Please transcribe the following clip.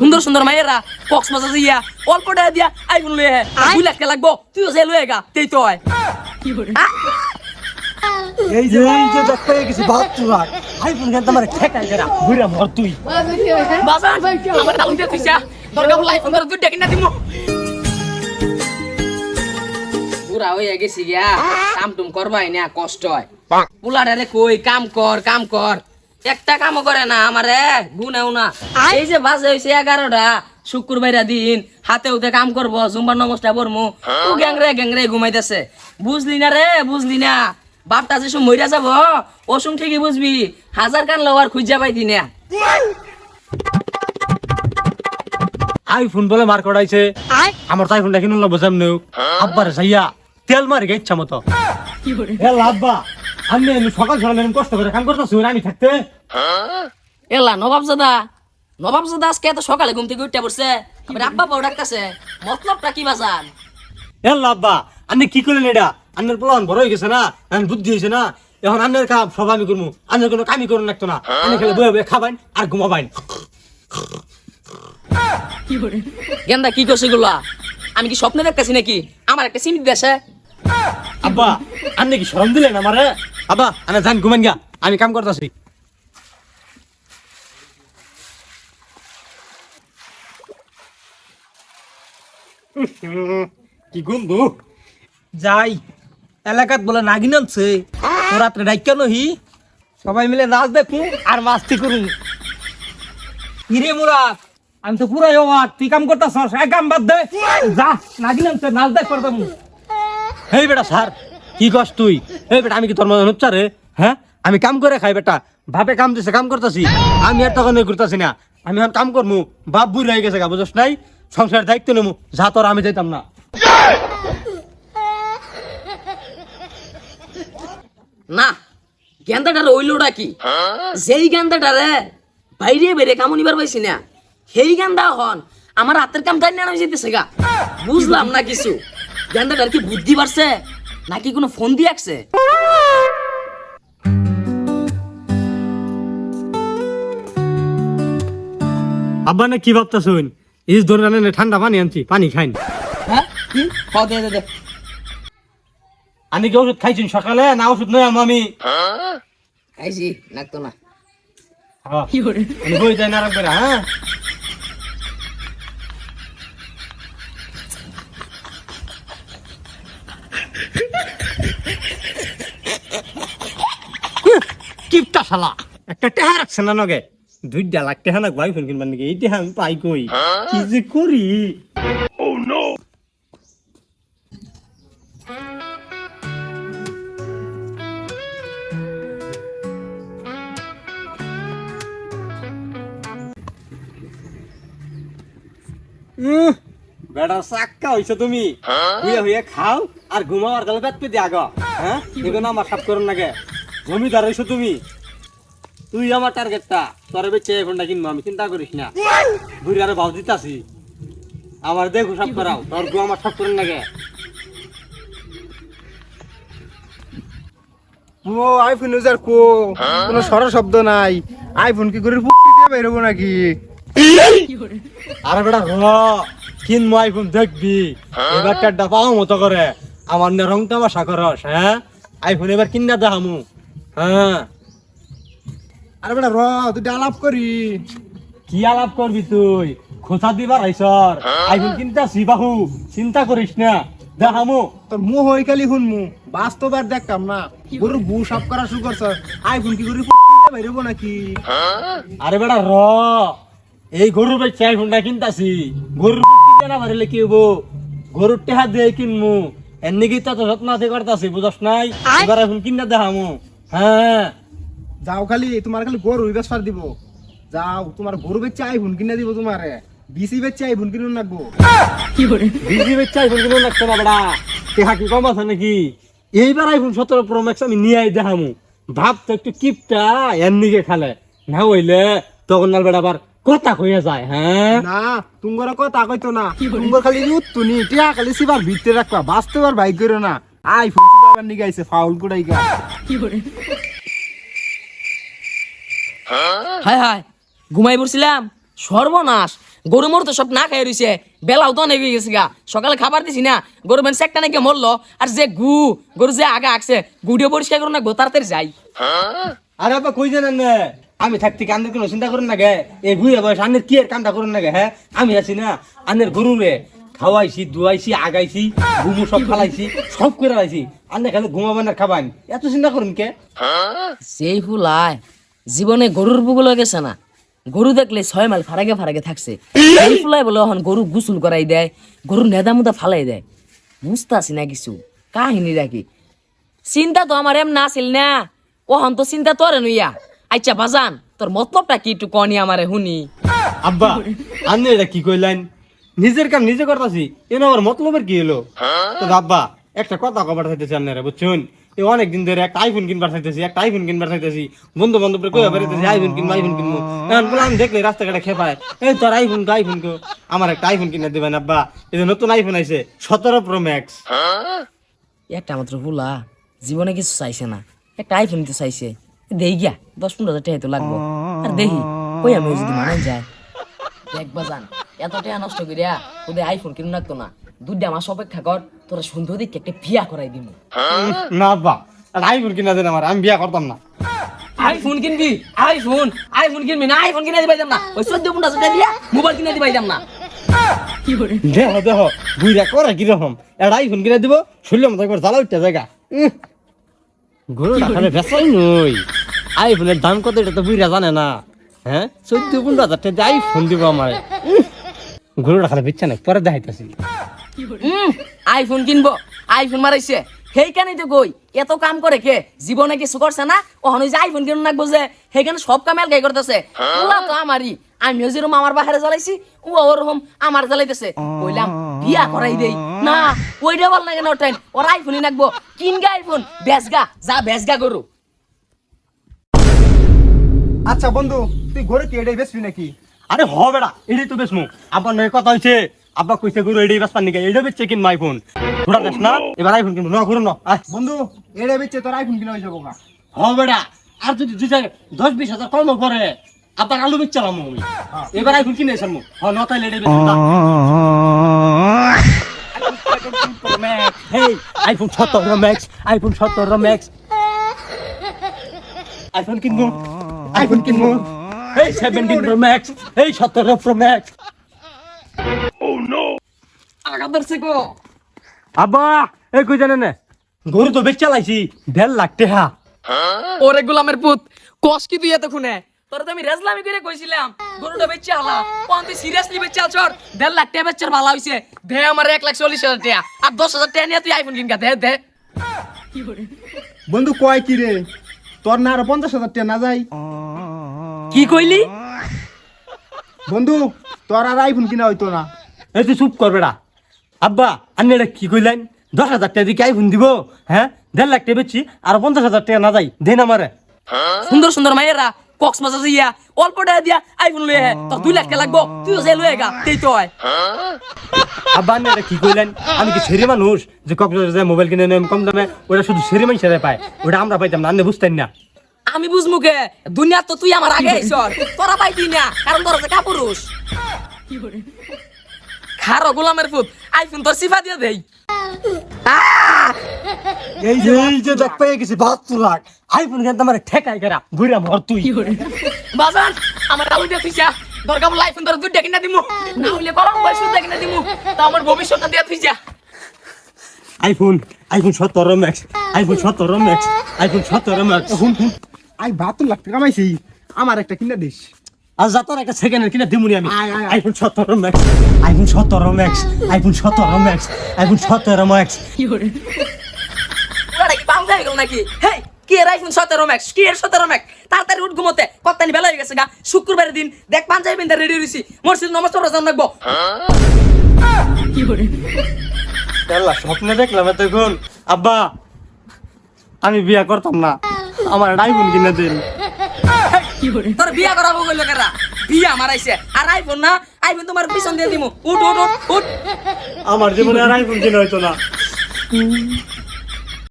সুন্দর সুন্দর মাইয়েরা কক্স বাজার দিয়া অল্প টাকা দিয়া আইফোন লয়ে হে দুই লাখ টাকা লাগবো। তুইও যে লয়ে গা তেই তো হয়। এই যে এই যে দেখতে গেছি বাপ চুরাক আইফোন কেন তোমার ঠেকাই গেরা ঘুরে মর তুই। বাবা আমার টাউন দিয়ে তুইছা দরকার বলে আইফোন ধরে দুইটা কিনা দিমু। পুরা হয়ে গেছি গিয়া। কাম টুম করবাই না কষ্ট হয়। পুলারে রে কই কাম কর কাম কর। একটা কামও করে না আমারে গুনেও না। এই যে বাজে হইছে এগারোটা শুক্রবাইরা দিন হাতে উঠে কাম করব জুম্বার নমস্টা পড়মু। ও গ্যাংরে গ্যাংরে ঘুমাইতেছে। বুঝলি না রে বুঝলি না। বাপটা যে সময় মইরা যাব ওসুম ঠিকই বুঝবি হাজার কান লওয়ার খুঁজা পাইতি না। আইফোন বলে মার করাইছে আমার তো আইফোনটা কিনুন না বোঝাম নেও আব্বার যাইয়া তেল মারি গে ইচ্ছা মতো। লাভবা আমি আমি সকাল সকাল এরকম কষ্ট করে কাম করতেছি আমি থাকতে। এলা নবাবজাদা নবাবজাদা আজকে এত সকালে ঘুম থেকে উঠতে পড়ছে আব্বা বউ ডাকতেছে মতলবটা কি বাজান এ লাভবা আপনি কি করলেন এটা? আন্নের প্লান বড় হয়ে গেছে না? এখন বুদ্ধি হয়েছে না? এখন আন্নের কাম সব আমি করব আন্নের কোনো কামই করুন লাগতো না। আমি খেলে বয়ে বয়ে খাবাইন আর ঘুমাবাইন গেন্দা কি করছে গুলা আমি কি স্বপ্নে দেখতেছি নাকি? আমার একটা সিমিট দেশে আব্বা আপনি কি শরম দিলেন আমারে? আব্বা আমি যান ঘুমেন গা আমি কাম করতেছি। কি গন্ধু যাই এলাকাত বলে নাগিন আনছে। ও রাত্রে ডাইকা নহি? সবাই মিলে নাচ দেখু আর মাস্তি করুন। হিরে মুরাদ আমি তো পুরাই ওয়ার তুই কাম করতাস এক কাম বাদ দে। যা নাগিন আনছে নাচ দেখ করতাম হেই বেটা স্যার কি কস তুই? এই বেটা, আমি কি তোর মনে হচ্ছে হ্যাঁ? আমি কাম করে খাই বেটা। বাপে কাম দিছে, কাম করতেছি। আমি আর তখন ঘুরতেছি না। আমি এখন কাম করমু। বাপ বুড়ি হয়ে গেছে গা বুঝস নাই? সংসারের দায়িত্ব নেমু। যা তোর, আমি যাইতাম না। না, গেন্দাটার ওইলোটা কি? যেই গেন্দাটারে বাইরে বেরে কামু নিবার পাইছি না। সেই গেন্দা হন, আমার হাতের কাম তাই না যেতেছে গা। বুঝলাম না কিছু। গেন্দাটার কি বুদ্ধি বাড়ছে? নাকি কোনো ফোন দিয়ে আসছে আব্বা না কি ভাবতা শুন? ইস ধরে আনে ঠান্ডা পানি আনছি পানি খাইন। হ্যাঁ? কি? দে দে আমি কি ওষুধ খাইছি সকালে না ওষুধ নয় আমি? খাইছি লাগতো না। হ্যাঁ। না রাখবে হ্যাঁ কিপটা শালা একটা টেহা রাখছে না নগে? দুইটা লাখ টেহা না ভাই ফোন কিনবার নাকি? এই টেহা আমি পাই কই? কি যে করি? উহ, বেটা চাক্কা হইছো তুমি। হুইয়া হুইয়া খাও আর ঘুমাও আর গালে পেট পেতে আগ হ্যাঁ? এগুলো আমার সাপ করুন নাকি জমিদার হইছো তুমি। তুই আমার টার্গেটটা তোর বেচে এখনটা কিনবো আমি চিন্তা করিস না। ঘুরে আরও ভাব দিতাছি। আমার দেখো সব করাও তোর গু আমার সব করুন নাকি ও আইফোন ইউজার কো? কোনো সরা শব্দ নাই। আইফোন কি করে পুটিতে বেরোবো নাকি? আরে বেটা র কিনবো আইফোন দেখবি। এবার টাড্ডা পাও মতো করে। আমার নে রং তামাশা করস হ্যাঁ? আইফোন এবার কিনা দেখামু হ্যাঁ? আরে বেটা র তুই আলাপ করি। কি আলাপ করবি তুই? খোঁচা দিবার আইসর। আইফোন কিনতে আসি বাহু চিন্তা করিস না। দেখামু তোর মুহ হই খালি শুনমু বাস্তব আর দেখতাম না। গরুর বউ সাফ করা শুরু করছ আইফোন কি করে বেরোবো নাকি? আরে বেটা র এই গরুর বেচে আইফোনটা কিনতাছি। গরুর না পারিলে কি হব? গরুর টেহা দিয়ে কিনমু। এমনি কি তো যত্ন করতাছি বুঝস নাই? এবার আইফোন কিনা দেখামু হ্যাঁ। যাও খালি তোমার খালি গরু বেসফার দিব। যাও তোমার গরু বেচে আইফোন কিনে দিব তোমারে। বিসি বেচে আইফোন কিনুন লাগবো বিজি বেচে আইফোন কিনে না টেহা কি কম আছে নাকি? এইবার আইফোন সতেরো প্রো ম্যাক্স আমি নিয়ে আই দেখামু। ভাব তো একটু কিপটা এমনিকে খালে। না হইলে তখন নাল বেটা আবার কথা কইয়া যায় হ্যাঁ? না তুঙ্গর কথা কইতো না। তুঙ্গর খালি উত্তুনি টিয়া খালি সিবার ভিতরে রাখবা। বাঁচতে পার বাইক করো না। আইফোন নিয়ে গাইছে ফাউল কুড়াই গা হায় হায় ঘুমাই পড়ছিলাম। সর্বনাশ গরু মর তো সব না খাই রইছে। বেলাও তো অনেক গেছে গা। সকালে খাবার দিছি না গরু বেন সেকটা নাকি মরলো। আর যে গু গরু যে আগা আকছে গুডিও পরিষ্কার করো না গো তাড়াতাড়ি যাই। আরে আব্বা কই জানেন না? আমি থাকতে কান্দের কোনো চিন্তা করেন না গে? এই বুড়ে বয়স আন্নের কি এর কামটা করেন না গে হ্যাঁ? আমি আছি না আন্নের গরু রে খাওয়াইছি দুয়াইছি আগাইছি ঘুমু সব ফালাইছি সব করে আইছি আন্নে খালি ঘুমাবেন আর খাবান। এত চিন্তা করেন কে? সেই ফুলায় জীবনে গরুর বুগুলো গেছে না। গরু দেখলে ছয় মাইল ফারাগে ফারাগে থাকছে। ফুলায় বলে এখন গরু গুসুল করাই দেয় গরু নেদা মুদা ফালাই দেয়। বুঝতাছি না কিছু কাহিনী রাখি চিন্তা তো আমার এম না আছিল না ওহন তো চিন্তা তোরে নইয়া। আচ্ছা বাজান তোর মতলবটা কি একটু কনি আমারে শুনি। আব্বা আন্নে এটা কি কইলেন? নিজের কাম নিজে করতাছি এ আমার মতলবের কি হলো? তো আব্বা একটা কথা কবার চাইতেছি আন্নারে বুঝছেন? এই অনেক দিন ধরে একটা আইফোন কিনবার চাইতেছি, একটা আইফোন কিনবার চাইতেছি। বন্ধু আইফোন কিনবো আইফোন কিনবো। এখন দেখলে রাস্তাঘাটে খেপায়। এই তোর আইফোন কো আইফোন কো আমার একটা আইফোন কিনে দেবেন, আব্বা। এই যে নতুন আইফোন আইছে, সতেরো প্রো ম্যাক্স একটা মাত্র ফুলা জীবনে কিছু চাইছে না। একটা আইফোন তো চাইছে। দেই গিয়া, দশ পনেরো হাজার টাকা তো লাগবো। আর দেখি কই আমি যদি মানাই যায়? দেখ বাজান, এত টাকা নষ্ট করিয়া, ওদের আইফোন কিনে রাখতো না। দুধটা আমার অপেক্ষা কর তোরা সুন্দর দিকে একটা বিয়া করাই দিব না একটা আইফোন কিনে দেন আমার আমি বিয়া করতাম না। আইফোন কিনবি? আইফোন? আইফোন কিনবি না আইফোন কিনে দিবাইতাম না। ওই চোদ্দ পনেরো হাজার দিয়া মোবাইল কিনে দিবাইতাম না। দেহ দেহ বুইরা করে কীরকম? একটা আইফোন কিনে দিব শুনলে মতো একবার জ্বালা উঠতে জায়গা। গরু রাখালে বেসাই নই। আইফোনের দাম কত এটা তো বুইরা জানে না। হ্যাঁ? চোদ্দ পনেরো হাজার টাকা আইফোন দিব আমার। গরু রাখালে বেচছে না পরে দেখাইতেছি। আইফোন কিনবো। আইফোন মারাইছে। সেইখানে তো কই, এত কাম করে কে জীবনে কিছু করছে না? ওখানে যে আইফোন কিনুন লাগবো যে। সেইখানে সব কাম এলকাই করতেছে তো আমারই আমিও যেরকম আমার বাহারে জ্বালাইছি ও ওরকম আমার জ্বালাইতেছে। কইলাম, বিয়া করাই দেই। না ওইটা বল না কেন ওটাই ওর আইফোনই লাগবো কিনগা আইফোন বেচগা যা বেচগা করু আচ্ছা বন্ধু, তুই ঘরে কি এটাই বেসবি নাকি? আরে হ বেড়া এটাই তো বেসমু আব্বা নয় কথা হয়েছে আব্বা কইছে গরু এটাই বেসপার নিকে? এটা বেচছে কিনবো আইফোন ঘোড়া দেখ না? এবার আইফোন কিনবো। না ঘুরো না। বন্ধু এটাই বেচছে তোর আইফোন কিনা হয়ে যাব গা হ বেড়া আর যদি দুই জায়গায় দশ বিশ হাজার কম পরে আবার আলু বেচ চালাম আমি এবার আইফোন কিনে এসে হ ন তাইলে এটা বেচবো না। হেই আইফোন সতেরো ম্যাক্স আইফোন সতেরো ম্যাক্স। আইফোন কিনবো আইফোন কিনবো। এই সেভেন্টিন প্রো ম্যাক্স এই সতেরো প্রো ম্যাক্স। আগা ধরছে গো আব্বা এই কই জানেন না? গরু তো বেচ চালাইছি দেড় লাখ টাকা। ওরে গোলামের পুত কস কি তুই এত খুনে তোর তো আমি রেজলামি করে কইছিলাম গরুটা বেচে আলা কোন তুই সিরিয়াসলি বেচে আলছর দেড় লাখ টাকা বেচার ভালো হইছে। দে আমার এক লাখ চল্লিশ হাজার টাকা আর দশ হাজার টাকা নিয়ে তুই আইফোন কিনকা দে দে। বন্ধু কয় কি রে? তোর না আরও পঞ্চাশ হাজার টাকা না যাই কি কইলি? বন্ধু তোর আর আইফোন কিনা হইতো না। এই তুই চুপ কর বেড়া। আব্বা আপনি এটা কি কইলেন? দশ হাজার টাকা দিয়ে কি আইফোন দিব? হ্যাঁ? দেড় লাখ টাকা বেচছি আর পঞ্চাশ হাজার টাকা না যাই দেন আমারে। সুন্দর সুন্দর মাইয়েরা কক্স মাছ ইয়া অল্প টাকা দিয়া আইফোন লয়ে আয়। তোর দুই লাখ টাকা লাগবো তুইও যে লয়ে গা তেই তো হয়। আব্বা আপনি এটা কি কইলেন? আমি কি সেরি মানুষ? যে কক্সবাজার যায় মোবাইল কিনে নেন কম দামে ওটা শুধু সেরি মানুষেরা পায়। ওটা আমরা পাইতাম না আপনি বুঝতেন না। আমি বুঝমু কে? দুনিয়া তো তুই আমার আগে আইছর তোরা পাইতি না কারণ তোরা কাপুরুষ। খারো গোলামের ফুট আইফোন তোর সিফা দিয়ে দেই। এই যে এই যে দেখ পেয়ে গেছি বাহাত্তর লাখ। আইফোন কিনতে আমার ঠেকাই গেরা বুড়া মর তুই। বাজান আমার আলু দিয়ে থুইছা দরকার বলে আইফোন তোর দুইটা কিনা দিমু। না হইলে কলম বই সুদ্ধা কিনা দিমু। তা আমার ভবিষ্যৎটা দিয়ে থুইছা আইফোন আইফোন সতেরো ম্যাক্স আইফোন সতেরো ম্যাক্স আইফোন সতেরো ম্যাক্স হুন হুন আই বাহাত্তর লাখ টাকা কামাইছি আমার একটা কিনা দিস। আর যা তোর একটা সেকেন্ড কিনা দিমুনি আমি। আইফোন সতেরো ম্যাক্স আইফোন সতেরো ম্যাক্স আইফোন সতেরো ম্যাক্স আইফোন সতেরো ম্যাক্স ওরা কি হয়ে গেল নাকি? হেই কি এর আইফোন সতেরো ম্যাক্স কি এর সতেরো ম্যাক্স তাড়াতাড়ি উঠ ঘুমোতে। কত্তানি বেলা হয়ে গেছে গা? শুক্রবারের দিন। দেখ পাঞ্জাবি বিন্দা রেডি রইছি মসজিদ নমস্কার রাজান রাখব আল্লাহ স্বপ্নে দেখলাম এতক্ষণ। আব্বা আমি বিয়া করতাম না। আমার আইফোন কিনে দিন। তোর বিয়া করাবো কইল কেরা? বিয়া মারাইছে আর আইফোন না? আইফোন তোমার পিছন দিয়ে দিমু। উঠ উঠ উঠ উঠ। আমার জীবনে আর আইফোন কিনে হইতো না।